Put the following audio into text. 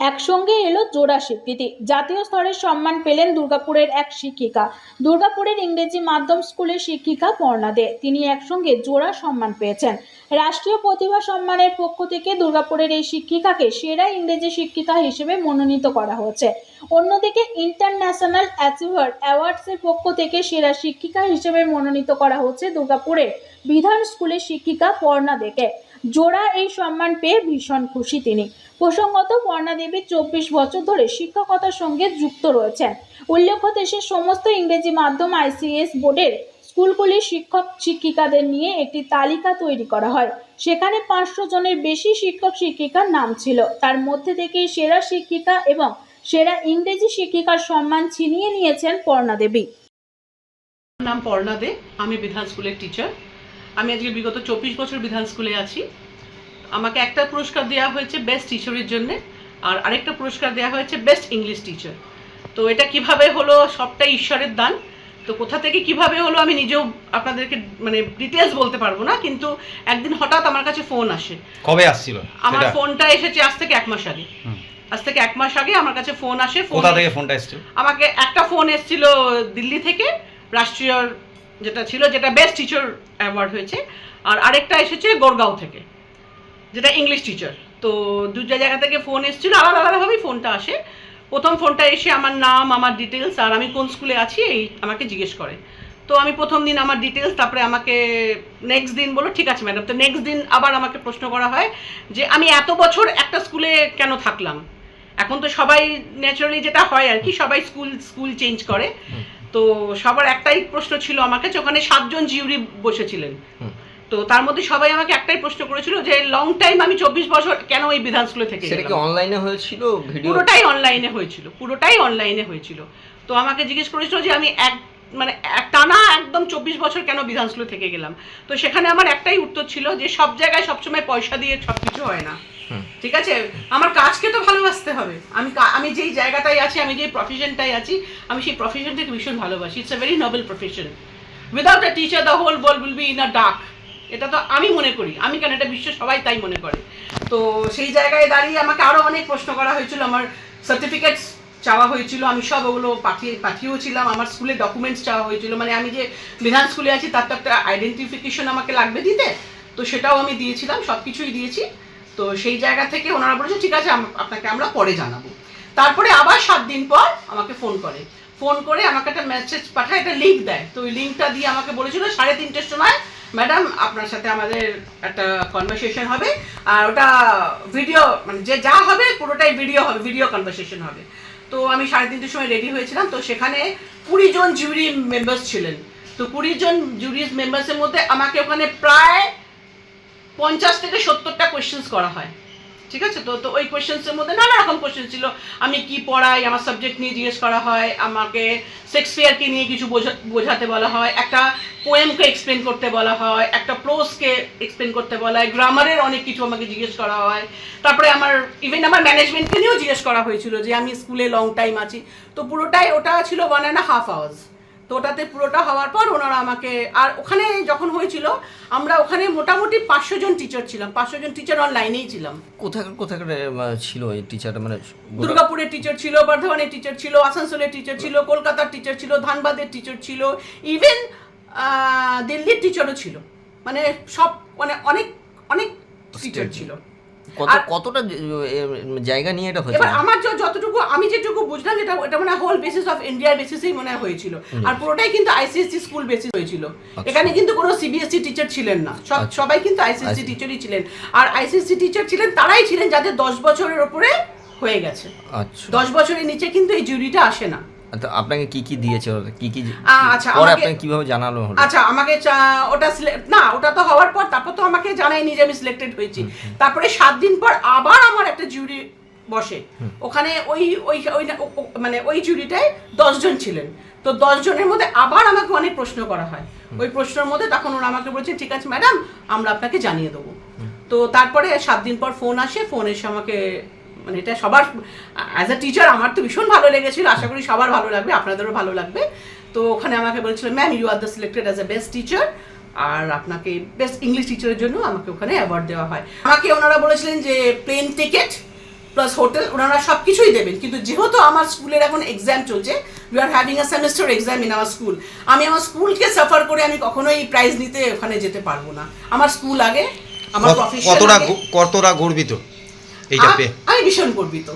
একসঙ্গে এলো জোড়া স্বীকৃতি। জাতীয় স্তরের সম্মান পেলেন দুর্গাপুরের এক শিক্ষিকা। দুর্গাপুরের ইংরেজি মাধ্যম স্কুলের শিক্ষিকা পর্ণা দে। তিনি একসঙ্গে জোড়া সম্মান পেয়েছেন। রাষ্ট্রীয় প্রতিভা সম্মানের পক্ষ থেকে দুর্গাপুরের এই শিক্ষিকাকে সেরা ইংরেজি শিক্ষিকা হিসেবে মনোনীত করা হয়েছে। অন্যদিকে ইন্টারন্যাশনাল অ্যাচিভার অ্যাওয়ার্ডসের পক্ষ থেকে সেরা শিক্ষিকা হিসেবে মনোনীত করা হচ্ছে দুর্গাপুরের বিধান স্কুলের শিক্ষিকা পর্ণা দেকে। জোড়া এই সম্মান পেয়ে ভীষণ খুশি তিনি। প্রসঙ্গত পর্ণা দেবী চব্বিশ বছর ধরে শিক্ষকতার সঙ্গে যুক্ত রয়েছেন। উল্লেখ্য, দেশের সমস্ত ইংরেজি মাধ্যম আইসিএস বোর্ডের স্কুলগুলির শিক্ষক শিক্ষিকাদের নিয়ে একটি তালিকা তৈরি করা হয়। সেখানে পাঁচশো জনের বেশি শিক্ষক শিক্ষিকার নাম ছিল। তার মধ্যে থেকেই সেরা শিক্ষিকা এবং সেরা ইংরেজি শিক্ষিকার সম্মান ছিনিয়ে নিয়েছেন পর্ণা দেবী নাম পর্ণা দে, আমি বিধান স্কুলের টিচার আমি আজকে বিগত চব্বিশ বছর বিধান স্কুলে আছি। আমাকে একটা পুরস্কার দেওয়া হয়েছে বেস্ট টিচারের জন্য আর আরেকটা পুরস্কার দেওয়া হয়েছে বেস্ট ইংলিশ টিচার তো এটা কীভাবে হলো সবটাই ঈশ্বরের দান। তো কোথা থেকে কীভাবে হলো আমি নিজেও আপনাদেরকে মানে ডিটেলস বলতে পারব না কিন্তু একদিন হঠাৎ আমার কাছে ফোন আসে। কবে আসছিল? আমার ফোনটা এসেছে আজ থেকে এক মাস আগে। আজ থেকে এক মাস আগে আমার কাছে ফোন আসে ফোন কোথা থেকে ফোনটা এসছে আমাকে একটা ফোন এসেছিল দিল্লি থেকে রাষ্ট্রীয় যেটা ছিল, যেটা বেস্ট টিচার অ্যাওয়ার্ড হয়েছে। আর আরেকটা এসেছে গোরগাঁও থেকে, যেটা ইংলিশ টিচার তো দুটা জায়গা থেকে ফোন এসেছিল, আলাদা আলাদাভাবেই ফোনটা আসে। প্রথম ফোনটা এসে আমার নাম, আমার ডিটেলস আর আমি কোন স্কুলে আছি, এই আমাকে জিজ্ঞেস করে। তো আমি প্রথম দিন আমার ডিটেলস তারপরে আমাকে নেক্সট দিন বলো ঠিক আছে ম্যাডাম তো নেক্সট দিন আবার আমাকে প্রশ্ন করা হয় যে, আমি এত বছর একটা স্কুলে কেন থাকলাম? এখন তো সবাই ন্যাচারালি যেটা হয় আর কি, সবাই স্কুল স্কুল চেঞ্জ করে। তো সবার একটাই প্রশ্ন ছিল আমার কাছে ওখানে সাতজন জিউরি বসেছিলেন। তো তার মধ্যে সবাই আমাকে একটাই প্রশ্ন করেছিল যে লং টাইম আমি চব্বিশ বছর কেন এই বিধান স্কুলে থেকে সেটা কি অনলাইনে হয়েছিল পুরোটাই অনলাইনে হয়েছিল পুরোটাই অনলাইনে হয়েছিল। তো আমাকে জিজ্ঞেস করেছিল যে আমি এক মানে টানা একদম চব্বিশ বছর কেন বিধান স্কুলে থেকে গেলাম? তো সেখানে আমার একটাই উত্তর ছিল যে সব জায়গায় সবসময় পয়সা দিয়ে সব কিছু হয় না। ঠিক আছে? আমার কাজকে তো ভালোবাসতে হবে। আমি আমি যেই জায়গাটায় আছি, আমি যেই প্রফেশনটাই আছি, আমি সেই প্রফেশনটাকে ভীষণ ভালোবাসি। It's a very noble profession without a teacher the whole world will be in a dark এটা তো আমি মনে করি। আমি কেন? এটা বিশ্ব সবাই তাই মনে করে। তো সেই জায়গায় দাঁড়িয়ে আমাকে আরও অনেক প্রশ্ন করা হয়েছিল। আমার সার্টিফিকেটস চাওয়া হয়েছিল। আমি সব ওগুলো পাঠিয়ে পাঠিয়েও ছিলাম আমার স্কুলে ডকুমেন্টস চাওয়া হয়েছিল। মানে আমি যে বিধান স্কুলে আছি, তার তো একটা আইডেন্টিফিকেশন আমাকে লাগবে দিতে। তো সেটাও আমি দিয়েছিলাম। সব কিছুই দিয়েছি। তো সেই জায়গা থেকে ওনারা বলেছে, ঠিক আছে আপনাকে আমরা পরে জানাব। তারপরে আবার সাত দিন পর আমাকে ফোন করে। ফোন করে আমাকে একটা মেসেজ পাঠায়, একটা লিঙ্ক দেয়। তো ওই লিঙ্কটা দিয়ে আমাকে বলেছিল, সাড়ে তিনটের সময় ম্যাডাম আপনার সাথে আমাদের একটা কনভারসেশন হবে। আর ওটা ভিডিও মানে যে যা হবে, পুরোটাই ভিডিও হবে ভিডিও কনভারসেশন হবে। তো আমি সাড়ে তিনটের সময় রেডি হয়েছিলাম। তো সেখানে কুড়ি জন জুরি মেম্বার্স ছিলেন। তো কুড়ি জন জুরি মেম্বার্সের মধ্যে আমাকে ওখানে প্রায় পঞ্চাশ থেকে সত্তরটা কোয়েশ্চেন্স করা হয়। ঠিক আছে? তো তো ওই কোয়েশ্চেন্সের মধ্যে নানা রকম কোয়েশ্চেন ছিল। আমি কি পড়াই, আমার সাবজেক্ট নিয়ে জিজ্ঞেস করা হয়, আমাকে শেক্সপিয়ারকে নিয়ে কিছু বোঝা- বোঝাতে বলা হয়, একটা পোয়েমকে এক্সপ্লেন করতে বলা হয়, একটা প্রোজকে এক্সপ্লেন করতে বলা হয় গ্রামারের অনেক কিছু আমাকে জিজ্ঞেস করা হয়। তারপরে আমার ইভেন আমার ম্যানেজমেন্টকে নিয়েও জিজ্ঞেস করা হয়েছিল যে আমি স্কুলে লং টাইম আছি। তো পুরোটাই ওটা ছিল ওয়ান অ্যান্ড হাফ আওয়ার্স তো ওটাতে পুরোটা হওয়ার পর ওনারা আমাকে আর ওখানে যখন হয়েছিল আমরা ওখানে মোটামুটি পাঁচশো জন টিচার ছিলাম। পাঁচশো জন টিচার অনলাইনেই ছিলাম। কোথায় কোথায় ছিল এই টিচারটা মানে দুর্গাপুরের টিচার ছিল বর্ধমানের টিচার ছিল আসানসোলের টিচার ছিল কলকাতার টিচার ছিল ধানবাদের টিচার ছিল ইভেন দিল্লির টিচারও ছিল। মানে সব মানে অনেক অনেক টিচার ছিল। কত কতটা জায়গা নিয়ে এটা হয়েছে? এবার আমার যতটুকু আমি যেটুকু বুঝলাম যেটা এটা মানে হোল বেসিস অফ ইন্ডিয়ার বেসিসেই মনে হয়েছিল। আর পুরোটাই কিন্তু আইসিএসসি স্কুল বেসিস হয়েছিল। এখানে কিন্তু কোনো সিবিএসসি টিচার ছিলেন না। আচ্ছা। সবাই কিন্তু আইসিএসসি আচ্ছা। টিচারই ছিলেন। আর আইসিএসসি টিচার ছিলেন তারাই ছিলেন যাদের দশ বছরের ওপরে হয়ে গেছে। আচ্ছা। দশ বছরের নিচে কিন্তু এই জুরিটা আসে না। আপনাকে কি কি দিয়েছে ওরা? কি কি আচ্ছা, পরে আমাকে- আপনাকে কীভাবে জানালো হলো? আচ্ছা আমাকে ওটা না ওটা তো হওয়ার পর তারপর তো আমাকে জানায়নি যে আমি সিলেক্টেড হয়েছি। তারপরে সাত দিন পর আবার আমার একটা জুরি বসে। ওখানে ওই ওই ওই মানে ওই জুরিটায় দশজন ছিলেন। তো দশ জনের মধ্যে আবার আমাকে অনেক প্রশ্ন করা হয়। ওই প্রশ্নের মধ্যে তখন ওরা আমাকে বলছে ঠিক আছে ম্যাডাম আমরা আপনাকে জানিয়ে দেবো। তো তারপরে সাত দিন পর ফোন আসে ফোন এসে আমাকে মানে এটা সবার অ্যাজ আ টিচার আমার তো ভীষণ ভালো লেগেছিল আশা করি সবার ভালো লাগবে আপনাদেরও ভালো লাগবে। তো ওখানে আমাকে বলেছিল ma'am you are the selected as a best teacher আর আপনাকে বেস্ট ইংলিশ টিচারের জন্য আমাকে ওখানে অ্যাওয়ার্ড দেওয়া হয়। আমাকে ওনারা বলেছিলেন যে প্লেন টিকিট প্লাস হোটেল ওনারা সব কিছুই দেবেন। কিন্তু যেহেতু আমার স্কুলের এখন এক্সাম চলছে we are having a semester exam in our school আমি আমার স্কুলকে সাফার করে আমি কখনোই প্রাইজ নিতে ওখানে যেতে পারব না। আমার স্কুল আগে আমার কত- কতটা কতটা গর্বিত এইটা পেয়ে? আমি ভীষণ গর্বিত।